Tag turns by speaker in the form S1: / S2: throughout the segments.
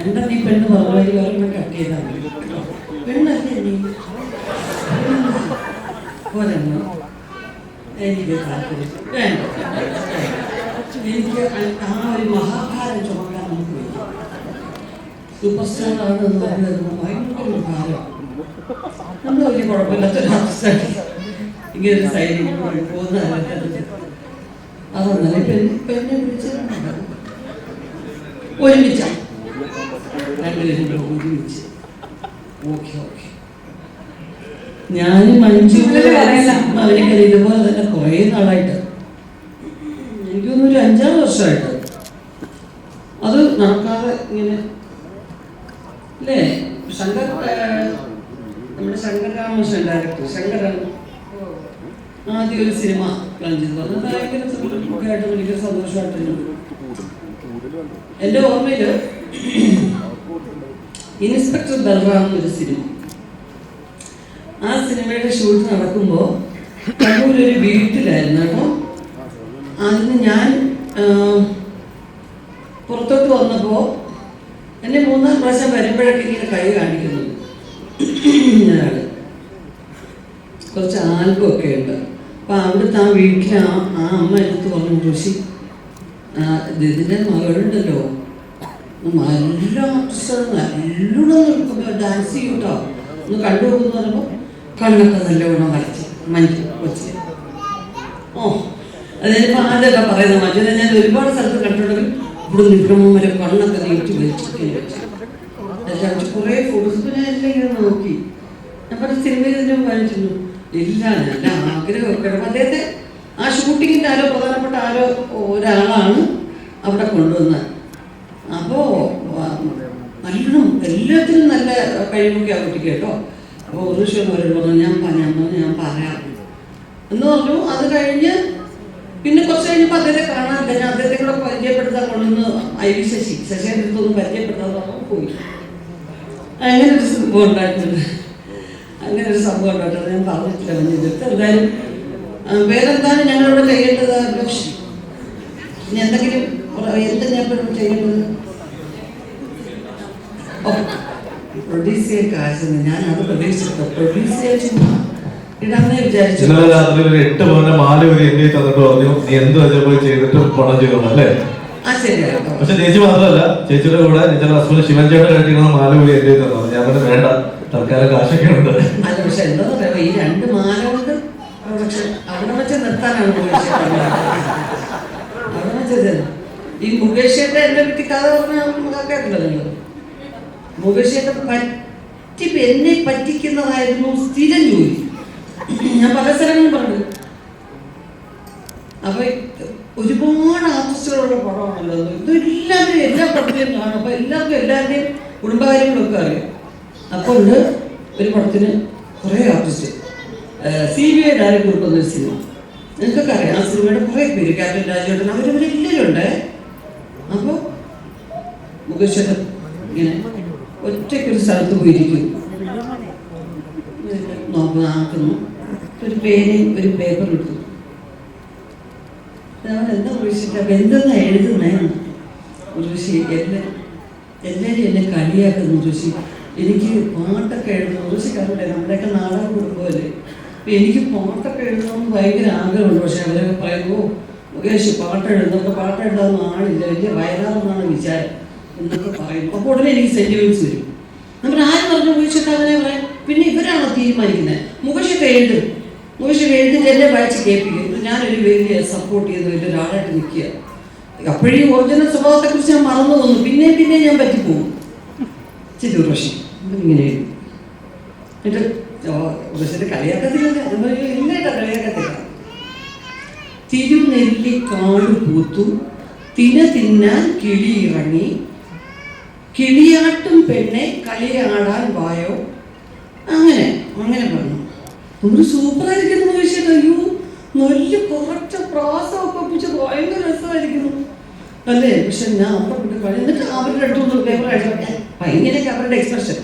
S1: എന്താ നീ പെണ്ണ് പറഞ്ഞു ഒരെണ്ണം കട്ട് ചെയ്താൽ പെണ്ണല്ലേ നീ? ഒരെണ്ണം. എനിക്ക് താല്പര്യം. വേണ്ട എനിക്ക് ആ ഒരു മഹാഭാരം ചുമക്കാൻ നമുക്ക് വയ്യ. സൂപ്പർ സ്റ്റാർ ആണ് എന്ന് ഭയങ്കര വലിയ കുഴപ്പമില്ലാത്ത ഒരു ആർട്ടിസ്റ്റാണ് ഇങ്ങനെ ഒരു സൈഡിൽ അതൊന്നല്ല പെണ്ണെ വിളിച്ചത് ഒരുമിച്ച. രണ്ടുപേരും കൂടെ ഒരുമിച്ച്. Okay okay. ഞാനും മഞ്ജു അവരൊക്കെ ഇതുപോലെ തന്നെ കുറേ നാളായിട്ട് എനിക്ക് തോന്നുന്നു ഒരു അഞ്ചാറ് വർഷമായിട്ട് അത് നടക്കാതെ ഇങ്ങനെ അല്ലേ ശങ്കർ ഏഹ്, നമ്മുടെ ശങ്കർ രാമകൃഷ്ണൻ ഡയറക്ടർ ശങ്കരൻ ആദ്യം ഒരു സിനിമ പ്ലാൻ ചെയ്തു അത് ഭയങ്കര സുഖമായിട്ട് എനിക്ക് സന്തോഷമായിട്ടുണ്ട് എന്റെ ഓർമ്മയിൽ ഇൻസ്പെക്ടർ ബൽറാം ഒരു സിനിമ. ആ സിനിമയുടെ ഷൂട്ട് നടക്കുമ്പോൾ കണ്ണൂരൊരു വീട്ടിലായിരുന്നു കേട്ടോ. അതിന് ഞാൻ പുറത്തോട്ട് വന്നപ്പോൾ എന്നെ മൂന്നാം പ്രാവശ്യം വരുമ്പോഴൊക്കെ ഇങ്ങനെ കൈ കാണിക്കുന്നു കുറച്ച് ആൽബം ഒക്കെ ഉണ്ട്. അപ്പം അവിടുത്തെ ആ വീട്ടിൽ ആ ആ അമ്മ എടുത്ത് പറഞ്ഞു ഋഷി ഇതിന്റെ മകളുണ്ടല്ലോ. നല്ല ആർട്ടിസ്റ്റാണ് നല്ലോണം ഡാൻസ് ചെയ്യും കേട്ടോ ഒന്ന് കണ്ടു പോകുന്നു പറയുമ്പോൾ കണ്ണൊക്കെ നല്ലവണ്ണം വരച്ച് മഞ്ഞ് കൊച്ച്. ഓ അതിനിപ്പോൾ ആദ്യമൊക്കെ പറയുന്നത് മറ്റേ ഞാൻ ഒരുപാട് സ്ഥലത്ത് കണ്ടിട്ടുണ്ടെങ്കിൽ ഇവിടെ നിൽക്കുമ്പോൾ വരെ കണ്ണൊക്കെ നീട്ടി വെച്ചിട്ട് എല്ലാം കുറേ ഫോട്ടോസ് നോക്കി. ഞാൻ പറഞ്ഞ സിനിമയിൽ തന്നെ വായിച്ചിരുന്നു ഇല്ല നല്ല ആഗ്രഹമൊക്കെ. അദ്ദേഹത്തെ ആ ഷൂട്ടിങ്ങിന്റെ ആരോ പ്രധാനപ്പെട്ട ആരോ ഒരാളാണ് അവിടെ കൊണ്ടുവന്നത്. അപ്പോൾ നല്ലോണം എല്ലാത്തിനും നല്ല കഴിവൊക്കെ ആ കുട്ടിക്ക് കേട്ടോ. അപ്പോൾ ഒരു ദിവസം അവരോട് പറഞ്ഞു ഞാൻ പറഞ്ഞു ഞാൻ പറയാം. എന്ന് പറഞ്ഞു. അത് കഴിഞ്ഞ് പിന്നെ കുറച്ച് കഴിഞ്ഞപ്പോൾ അദ്ദേഹത്തെ കാണാനില്ല ഞാൻ അദ്ദേഹത്തെ കൂടെ പരിചയപ്പെടുത്താൻ കൊണ്ടുവന്ന് ഐ വി ശശി ശശിയുടെ അടുത്തൊന്നും പരിചയപ്പെടുത്താൻ പോയി. അങ്ങനെ ഒരു സംഭവം ഉണ്ടായിട്ടുണ്ട്. അങ്ങനെ ഒരു സംഭവം ഉണ്ടായിട്ടുണ്ട്. ഞാൻ പറഞ്ഞിട്ടില്ല എന്തായാലും വേറെന്താണ് ഞങ്ങളിവിടെ ചെയ്യേണ്ടത് ലക്ഷ്മി ഇനി എന്തെങ്കിലും എന്ത് ഇപ്പം ചെയ്യേണ്ടത്? പ്രൊഡ്യൂസ് കാശെന്ന് ഞാൻ അത് പ്രതീക്ഷിച്ചിട്ട് പ്രൊഡ്യൂസ് ചെയ്യാൻ ചുമ്മാ ഇടാന്നേ വിചാരിച്ചു.
S2: ഇന്നലെ രാത്രി ഒരു എട്ട് പവന്റെ മാല ഒരു തന്നിട്ട് പറഞ്ഞു നീ എന്ത് പോയി ചെയ്തിട്ട് പണം ചെയ്തോളാം അല്ലേ?
S1: ആ
S2: പക്ഷെ ചേച്ചി മാത്രമല്ല ചേച്ചിയുടെ കൂടെ ചേച്ചിയുടെ ഹസ്ബൻഡ് ശിവൻ ചേട്ടൻ കഴിക്കുന്ന മാല പോയി എന്റെ തന്നു. ഞാൻ പറഞ്ഞു വേണ്ട തൽക്കാലം കാശൊക്കെ ഉണ്ട്.
S1: അല്ല പക്ഷെ എന്താ പറയാ ഈ രണ്ട് മാല കൊണ്ട് പക്ഷെ അവിടെ വെച്ച് നിർത്താനാണ് അവിടെ വെച്ചത് ഈ മുകേഷ് എന്നെ പറ്റി കഥ പറഞ്ഞാൽ കേട്ടില്ല നിങ്ങൾ മുകേഷ് ചേട്ടൻ പറ്റി എന്നെ പറ്റിക്കുന്നതായിരുന്നു സ്ഥിരം ജോലി. ഞാൻ പല സ്ഥലങ്ങളും പറഞ്ഞു അപ്പൊ ഒരുപാട് ആർട്ടിസ്റ്റുകളുള്ള പടമാണല്ലോ ഇതെല്ലാവരും എല്ലാ പടത്തിലും കാണും. അപ്പൊ എല്ലാവർക്കും എല്ലാവരുടെയും കുടുംബകാര്യങ്ങളൊക്കെ അറിയാം. അപ്പോൾ ഒരു പടത്തിന് കുറേ artist. C B I director കൊടുക്കുന്ന സിനിമ. നിങ്ങൾക്കൊക്കെ അറിയാം ആ സിനിമയുടെ കുറേ പേര് ക്യാപ്റ്റൻ രാജേട്ടൻ അവരവരെല്ലാവരും ഉണ്ട് അപ്പോൾ മുകേഷ് ഇങ്ങനെ ഒറ്റയ്ക്കൊരു സ്ഥലത്ത് പോയിരിക്കും. നോക്കുന്നു ഒരു പേനയും ഒരു പേപ്പർ എടുത്തു. അവൻ എന്താ വിളിച്ചിട്ട് അപ്പം എന്തെന്നാ എഴുതുന്നേന്ന് ഋഷി എല്ലാ എല്ലാവരും എന്നെ കളിയാക്കുന്നു ഋഷി. എനിക്ക് പാട്ടൊക്കെ എഴുതണം ഋഷിക്കാരുടെ നമ്മുടെയൊക്കെ നാടകം അപ്പം എനിക്ക് പാട്ടൊക്കെ എഴുതണമെന്ന് ഭയങ്കര ആഗ്രഹമുണ്ട്. പക്ഷെ അവരൊക്കെ പറയുമോ മുകേഷ് പാട്ട് എഴുതുന്നൊക്കെ പാട്ട് എഴുതാമെന്ന് ആളില്ല. വലിയ വയലാറെന്നാണ് വിചാരം എന്നൊക്കെ പറയും അപ്പോൾ ഉടനെ എനിക്ക് സെന്റിമെന്റ്സ് വരും. നമ്മൾ ആരും പറഞ്ഞു മുകേഷൊക്കെ അങ്ങനെ പറയാം പിന്നെ ഇവരാണോ തീരുമാനിക്കുന്നത്? മുകേഷൊക്കെ എഴുതും. മുകേഷ് എഴുതി എന്നെ വായിച്ച് കേൾപ്പിക്കും. ഞാനൊരു വലിയ സപ്പോർട്ട് ചെയ്ത് വലിയ ഒരാളായിട്ട് നിൽക്കുക അപ്പോഴേ ഒറിജിനൽ സ്വഭാവത്തെക്കുറിച്ച് ഞാൻ മറന്നു തോന്നും പിന്നെ പിന്നെ ഞാൻ പറ്റിപ്പോകും. ശരി ഉർവശി ഇങ്ങനെ എന്നിട്ട് ഉർവശിന്റെ കളിയാക്കത്തില്ല. ഇല്ലായിട്ട് കളിയാക്കത്തില്ല. തിരുനെല്ലി കാട് പൂത്തു. തിന തിന്നാൻ കിളി ഇറങ്ങി. കിളിയാട്ടും പെണ്ണെ കളിയാടാൻ വായോ. അങ്ങനെ അങ്ങനെ പറഞ്ഞു. ഒരു സൂപ്പറായിരിക്കുന്നു ചോദിച്ചിട്ട് അയ്യോ നല്ല കുറച്ച് പ്രാസമൊക്കെ ഒപ്പിച്ച് ഭയങ്കര രസമായിരിക്കുന്നു. അല്ലേ? പക്ഷെ ഞാൻ അവിടെ കൊണ്ട് കളി എന്നിട്ട് അവരുടെ അടുത്തൊന്ന് പേപ്പർ അയച്ചു ഭയങ്കര അവരുടെ എക്സ്പ്രഷൻ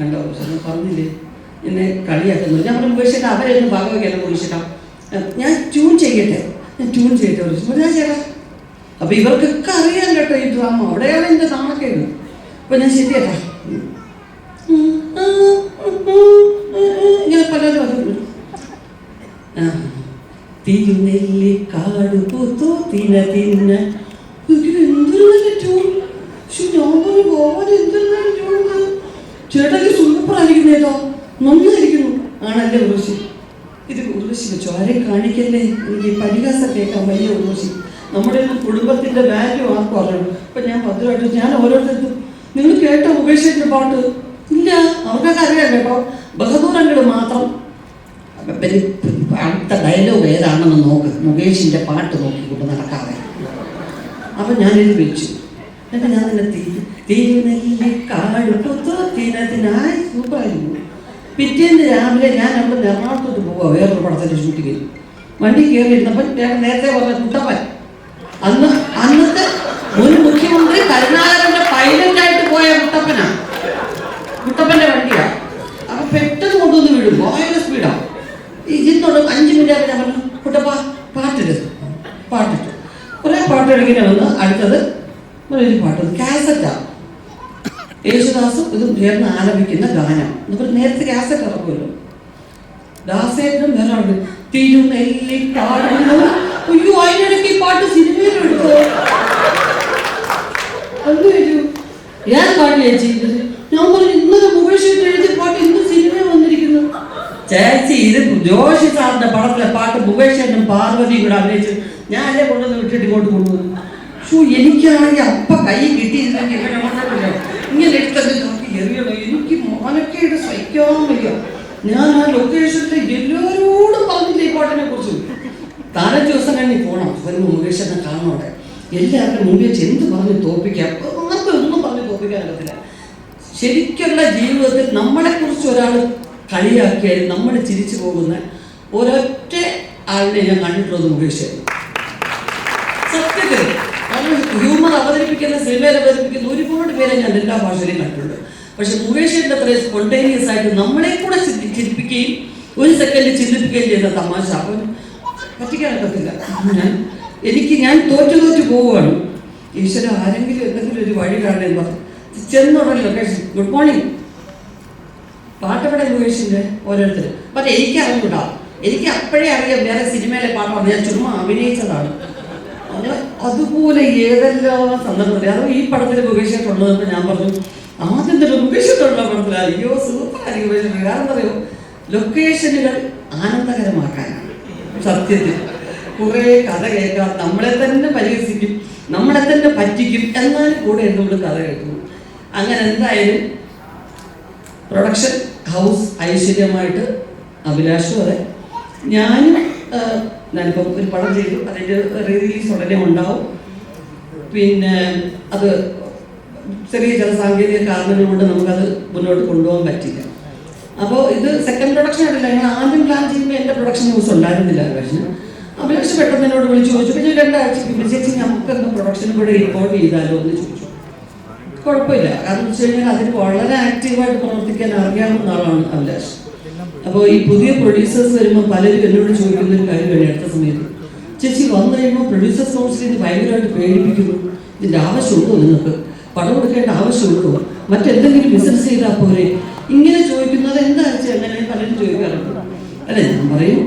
S1: കണ്ടോ? പക്ഷെ പറഞ്ഞില്ലേ? എന്നെ കളിയാക്കുന്നു. ഞാൻ പറഞ്ഞു ഉപേക്ഷിക്കാം അവരെ ഒന്ന് ഭാഗവയ്ക്കല്ല ഉപേക്ഷിക്കാം ഞാൻ ട്യൂൺ ചെയ്യട്ടെ? ഞാൻ ട്യൂൺ ചെയ്യട്ടെ ഒരു ഞാൻ ചേട്ടാ. അപ്പൊ ഇവർക്കൊക്കെ അറിയാൻ കേട്ടോ ഈ ഡ്രാമ അവിടെയാണ് എന്റെ നാണക്കേട്. അപ്പൊ ഞാൻ ശരിയേട്ടാ ഇങ്ങനെ പലരും. തിരുനെല്ലിക്കാട് പൂത്തു തിന തിന്ന. എന്തൊരു നല്ല ട്യൂൺ ഞാൻ പറഞ്ഞു പോവാൻ എന്തൊരു നന്നായിരിക്കുന്നു. ആണല്ലേ ഉർവശി? ഇത് ഉർവശി വെച്ചു? ആരെയും കാണിക്കല്ലേ? എനിക്ക് പരിഹാസം കേൾക്കാൻ വലിയ ഉർവശി. നമ്മുടെ കുടുംബത്തിന്റെ വാല്യൂ ആർക്കും അറിയണം. അപ്പൊ ഞാൻ ഭദ്രമായിട്ട് ഞാൻ ഓരോരുത്തർക്കും നിങ്ങൾ കേട്ട ഉപേക്ഷിച്ചിട്ട് പാട്ട്? ഇല്ല അവർക്കൊക്കെ അറിയാം കേട്ടോ ബഹദൂരങ്ങൾ മാത്രം അടുത്ത ഡയലോഗ് ഏതാണെന്ന് നോക്ക്. മുകേഷിന്റെ പാട്ട് നോക്കി നോക്കിക്കൊണ്ട് നടക്കാതെ. അപ്പൊ ഞാനിത് വെച്ചു. എന്നിട്ട് ഞാൻ തന്നെ തിരുനെല്ലിക്കാടുത്തിനായി സൂപ്പറായിരുന്നു പിറ്റേന്ന് രാവിലെ ഞാൻ അവിടെ എറണാകുളത്തോട്ട് പോവുക വേറൊരു പടത്തിന്റെ ഷൂട്ടിങ്ങിൽ വണ്ടി കയറിയിരുന്നപ്പോൾ ഞാൻ നേരത്തെ പറഞ്ഞ കുട്ടപ്പൻ. അന്ന് അന്നത്തെ മുൻ മുഖ്യമന്ത്രി കരുണാകരന്റെ പൈലറ്റായിട്ട് പോയ കുട്ടപ്പനാണ് കുട്ടപ്പന്റെ വണ്ടിയാണ് അപ്പൊ പെട്ടെന്ന് കൊണ്ടുവന്ന് വീഴും ഭയങ്കര സ്പീഡാണ് ഇതിനോട് അഞ്ച് മിനിറ്റ് ഞാൻ പറഞ്ഞു കുട്ടപ്പ പാട്ടിട്ട് പാട്ടിട്ടു. കുറെ പാട്ടുകൾ ഇങ്ങനെ വന്ന് അടുത്തത് ഒരു പാട്ട് കാസറ്റാ യേശുദാസും ഇതും ചേർന്ന് ആലപിക്കുന്ന ഗാനം. എന്നിട്ട് നേരത്തെ കാസറ്റ് ഇറക്കുമല്ലോ ദാസേട്ടനും വേറെ ഉണ്ട് തിരുനെല്ലി പാടുന്നു. അയ്യോ അതിനിടയ്ക്ക് പാട്ട് സിനിമയിൽ എടുത്തോ? ഞാൻ പാട്ട് ചേച്ചി. ഞാൻ പറഞ്ഞു ഇന്നലെ മുകേഷ് എഴുതിയ പാട്ട് ഇന്ന് സിനിമ വന്നിരിക്കുന്നു. ചേച്ചി ഇത് ജോഷി സാറിന്റെ പടത്തിലെ പാട്ട് മുകേഷ് പാർവതി പാർവതിയും കൂടെ അഭിനയിച്ചു ഞാൻ അല്ലേ കൊണ്ടുവന്ന് വിട്ടിട്ട് ഇങ്ങോട്ട് കൊണ്ടുവന്നു എനിക്കാണെങ്കിൽ അപ്പ കൈ കിട്ടിയിരുന്നെങ്കിൽ ഇങ്ങനെ എടുത്തത് നോക്കി എറിയണം എനിക്ക് മോനക്കേട് സഹിക്കാൻ വയ്യ. ഞാൻ ആ ലൊക്കേഷനിൽ എല്ലാവരോടും പറഞ്ഞില്ല ഈ പാട്ടിനെ കുറിച്ച്? നാലഞ്ച് ദിവസം കഴിഞ്ഞ് പോണം. വരുന്ന മുകേഷനെ കാണോടെ എല്ലാവരുടെ മുമ്പിൽ വെച്ച് എന്ത് പറഞ്ഞ് തോപ്പിക്കാം? ആർക്കും ഒന്നും പറഞ്ഞ് തോപ്പിക്കാൻ ശരിക്കുള്ള ജീവിതത്തിൽ നമ്മളെ കുറിച്ച് ഒരാൾ കളിയാക്കിയാൽ നമ്മൾ ചിരിച്ചു പോകുന്ന ഒരൊറ്റ ആളിനെ ഞാൻ കണ്ടിട്ടുള്ളത് മുകേഷായിരുന്നു സത്യത്തിൽ ഹ്യൂമർ അവതരിപ്പിക്കുന്ന സിനിമയിൽ അവതരിപ്പിക്കുന്ന ഒരുപാട് പേരെ ഞാൻ എല്ലാ ഭാഷയിലും കണ്ടിട്ടുണ്ട്. പക്ഷെ മുകേഷിന്റെ അത്രയും സ്പോണ്ടേനിയസ് ആയിട്ട് നമ്മളെ കൂടെ ചിരിപ്പിക്കുകയും ഒരു സെക്കൻഡ് ചിന്തിപ്പിക്കുകയും ചെയ്ത തമാശ. അപ്പം പറ്റിക്കാനൊക്കത്തില്ല ഞാൻ എനിക്ക് ഞാൻ തോറ്റു തോറ്റു പോവുകയാണ്. ഈശ്വര ആരെങ്കിലും എന്തെങ്കിലും ഒരു വഴി കാണുന്നത് പറഞ്ഞു. ചെന്നുടനെ ലൊക്കേഷൻ ഗുഡ് മോർണിംഗ് പാട്ടവിടെ മുകേഷിന്റെ ഓരോരുത്തർ പക്ഷെ എനിക്ക് അറിഞ്ഞൂടാ എനിക്ക് അപ്പോഴേ അറിയാം വേറെ സിനിമയിലെ പാട്ടാണ്. ഞാൻ ചുമ്മാ അഭിനയിച്ചതാണ്. അത് അതുപോലെ ഏതെല്ലാം സന്ദർഭത്തിൽ? അത് ഈ പടത്തിൽ മുകേഷായിട്ടുള്ളതെന്ന് ഞാൻ പറഞ്ഞു ആദ്യം തന്നെ മുകേഷായിട്ടുള്ള പടത്തിൽ അയ്യോ സൂപ്പർ ആയിരിക്കും കാരണം പറയോ. ലൊക്കേഷനുകൾ ആനന്ദകരമാക്കാനാണ്. സത്യത്തിൽ. കുറേ കഥ കേൾക്കാം. നമ്മളെ തന്നെ പരിഹസിക്കും. നമ്മളെ തന്നെ പറ്റിക്കും. എന്നാലും കൂടെ നമ്മൾ കഥ കേൾക്കുന്നു അങ്ങനെ എന്തായാലും പ്രൊഡക്ഷൻ ഹൗസ് ഐശ്വര്യമായിട്ട് അഭിലാഷും അതെ ഞാനും ആ, ഞാനിപ്പം ഒരു പടം ചെയ്തു അതിന്റെ റിലീസ് ഉടനെ ഉണ്ടാവും. പിന്നെ അത് ചെറിയ ചില സാങ്കേതിക കാരണങ്ങൾ കൊണ്ട് നമുക്കത് മുന്നോട്ട് കൊണ്ടുപോകാൻ പറ്റില്ല. അപ്പോൾ ഇത് സെക്കൻഡ് പ്രൊഡക്ഷൻ ആയിട്ടില്ല. ഞങ്ങൾ ആദ്യം പ്ലാൻ ചെയ്യുമ്പോൾ എന്റെ പ്രൊഡക്ഷൻ ന്യൂസ് ഉണ്ടായിരുന്നില്ല അഭിലാഷിന് അഭിലാഷ് പെട്ടെന്ന് എന്നോട് വിളിച്ച് ചോദിച്ചു പിന്നെ രണ്ടാഴ്ച ചേച്ചി നമുക്കൊന്ന് പ്രൊഡക്ഷൻ കൂടെ റിപ്പോർട്ട് ചെയ്താലോ? എന്ന് ചോദിച്ചു. കുഴപ്പമില്ല. കാരണം വെച്ച് കഴിഞ്ഞാൽ അതിന് വളരെ ആക്റ്റീവായിട്ട് പ്രവർത്തിക്കാൻ അറിയാവുന്ന ആളാണ് അഭിലാഷ്. അപ്പോൾ ഈ പുതിയ പ്രൊഡ്യൂസേഴ്സ് വരുമ്പോൾ പലരും എന്നോട് ചോദിക്കുന്ന ഒരു കാര്യമാണ് അടുത്ത സമയത്ത്. ചേച്ചി വന്നു കഴിയുമ്പോൾ പ്രൊഡ്യൂസേഴ്സ് കൗൺസിൽ ഇത് ഭയങ്കരമായിട്ട് പേടിപ്പിക്കുന്നു. ഇതിന്റെ ആവശ്യമുണ്ടോ നിങ്ങൾക്ക്? പണം കൊടുക്കേണ്ട ആവശ്യമുണ്ടോ? മറ്റെന്തെങ്കിലും ബിസിനസ് ചെയ്താൽ പോരെ. ഇങ്ങനെ ചോദിക്കുന്നത് എന്താ അങ്ങനെ പലരും ചോദിക്കാറുണ്ട്. അല്ലെ ഞാൻ പറയും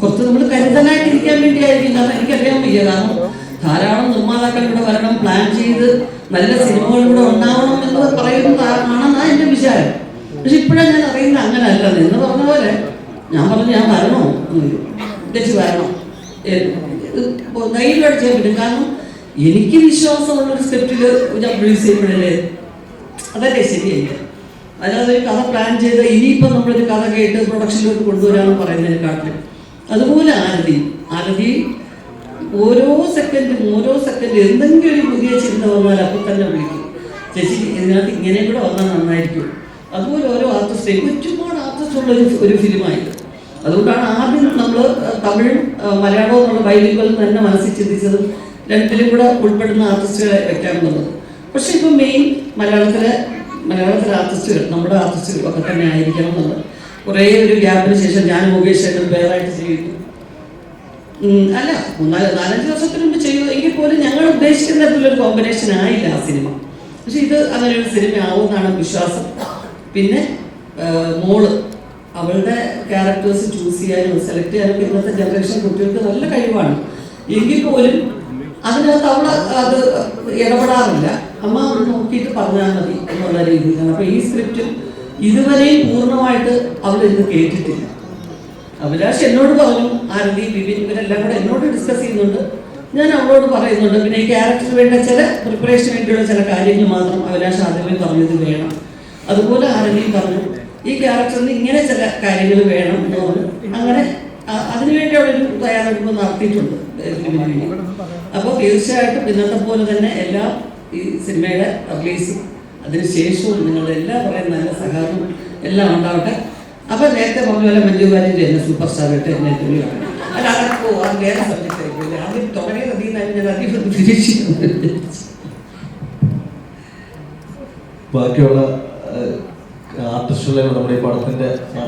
S1: കുറച്ച് നമ്മൾ കരുതലായിട്ടിരിക്കാൻ വേണ്ടി വേണ്ടിയായിരിക്കും. കാരണം എനിക്കറിയാൻ വയ്യ. കാരണം ധാരാളം നിർമ്മാതാക്കൾ ഇവിടെ വരണം. പ്ലാൻ ചെയ്ത് നല്ല സിനിമകൾ ഇവിടെ ഉണ്ടാവണം എന്ന് പറയുന്നതാണെന്നാണ് എന്റെ വിചാരം. പക്ഷെ ഇപ്പോഴാണ് ഞാൻ അറിയുന്നത് അങ്ങനെ അല്ല എന്ന് പറഞ്ഞ പോലെ ഞാൻ പറഞ്ഞു ഞാൻ വരണോ? ഉദ്ദേശിച്ച് വരണം. അടിച്ചാൽ ധൈര്യമായിട്ട് ചെയ്യാൻ പറ്റും കാരണം എനിക്ക് വിശ്വാസമുള്ള ഒരു സ്ക്രിപ്റ്റിൽ ഞാൻ പ്രൊഡ്യൂസ് ചെയ്യുമ്പോഴല്ലേ? അതല്ലേ ശരിയല്ല അല്ലാതെ ഒരു കഥ പ്ലാൻ ചെയ്ത് ഇനിയിപ്പോൾ നമ്മളൊരു കഥ കേട്ട് പ്രൊഡക്ഷനിലോട്ട് കൊണ്ടുവരാമെന്ന് പറയുന്നതിനെക്കാട്ടിൽ അതുപോലെ ആരതി. ആരതി ഓരോ സെക്കൻഡും ഓരോ സെക്കൻഡും എന്തെങ്കിലും ഒരു പുതിയ ചിന്ത വന്നാൽ അപ്പോൾ തന്നെ വിളിക്കും. ചേച്ചി ഇതിനകത്ത് ഇങ്ങനെ കൂടെ വന്നാൽ നന്നായിരിക്കും. അതുപോലെ ഓരോ ആർട്ടിസ്റ്റേയും ഒരുപാട് ആർട്ടിസ്റ്റ് ഒരു ഒരു ഫിലിമായി. അതുകൊണ്ടാണ് ആദ്യം നമ്മൾ തമിഴ് മലയാളവും നമ്മൾ ബൈലിംഗിൽ തന്നെ മനസ്സിൽ ചിന്തിച്ചതും രണ്ടിലും കൂടെ ഉൾപ്പെടുന്ന ആർട്ടിസ്റ്റുകളെ വെക്കാൻ വന്നത്. പക്ഷെ ഇപ്പം മെയിൻ മലയാളത്തിലെ മലയാളത്തിലെ ആർട്ടിസ്റ്റുകൾ നമ്മുടെ ആർട്ടിസ്റ്റുകൾ ഒക്കെ തന്നെ ആയിരിക്കണം എന്നുള്ളത് കുറേ ഒരു ഗ്യാപ്പിന് ശേഷം ഞാൻ മുകേഷ് ഏട്ടൻ വേറായിട്ട് ചെയ്യുന്നു അല്ല മൂന്നാൽ നാലഞ്ച് വർഷത്തിന് മുമ്പ് ചെയ്തു. എങ്കിൽ പോലും ഞങ്ങൾ ഉദ്ദേശിക്കുന്ന തരത്തിലൊരു കോമ്പിനേഷൻ ആയില്ല ആ സിനിമ. പക്ഷെ ഇത് അങ്ങനെ ഒരു സിനിമ ആവുമെന്നാണ് വിശ്വാസം. പിന്നെ മോൾ. അവളുടെ ക്യാരക്ടേഴ്സ് ചൂസ് ചെയ്യാനും സെലക്ട് ചെയ്യാനും ഇന്നത്തെ ജനറേഷൻ കുട്ടികൾക്ക് നല്ല കഴിവാണ്. എങ്കിൽ പോലും അതിനകത്ത് അവൾ അത് ഇടപെടാറില്ല. അമ്മ നോക്കിയിട്ട് പറഞ്ഞാൽ മതി എന്നുള്ള രീതിയിലാണ്. അപ്പൊ ഈ സ്ക്രിപ്റ്റും ഇതുവരെയും പൂർണമായിട്ട് അവൾ ഇന്ന് കേട്ടിട്ടില്ല. അഭിലാഷ് എന്നോട് പറഞ്ഞു ആരതി ബിബിൻ ഇവരെല്ലാം കൂടെ എന്നോട് ഡിസ്കസ് ചെയ്യുന്നുണ്ട്. ഞാൻ അവളോട് പറയുന്നുണ്ട് പിന്നെ ഈ ക്യാരക്ടറിന് വേണ്ട ചില പ്രിപ്പറേഷന് വേണ്ടിയുള്ള ചില കാര്യങ്ങൾ മാത്രം അഭിലാഷ് ആദ്യമേ പറഞ്ഞത് വേണം. അതുപോലെ ആരെങ്കിലും പറഞ്ഞു ഈ ക്യാരക്ടറിന് ഇങ്ങനെ ചില കാര്യങ്ങൾ വേണം എന്ന് പറഞ്ഞു അങ്ങനെ അതിനുവേണ്ടി അവിടെ ഒരു തയ്യാറെടുപ്പ് നടത്തിയിട്ടുണ്ട് അപ്പോൾ തീർച്ചയായിട്ടും ഇന്നത്തെ പോലെ തന്നെ എല്ലാ ഈ സിനിമയുടെ റിലീസും അതിനുശേഷവും നിങ്ങളുടെ എല്ലാ പറയുന്ന നല്ല സഹകരണം എല്ലാം ഉണ്ടാവട്ടെ. അപ്പൊ നേരത്തെ പറഞ്ഞ പോലെ മഞ്ജു വാര്യന്റെ എന്നെ സൂപ്പർ സ്റ്റാർ ആയിട്ട് എന്നെ തുണിയാണ്
S2: ബാക്കിയുള്ള ആർട്ടിസ്റ്റുകളെ നമ്മുടെ ഈ പടത്തിന്റെ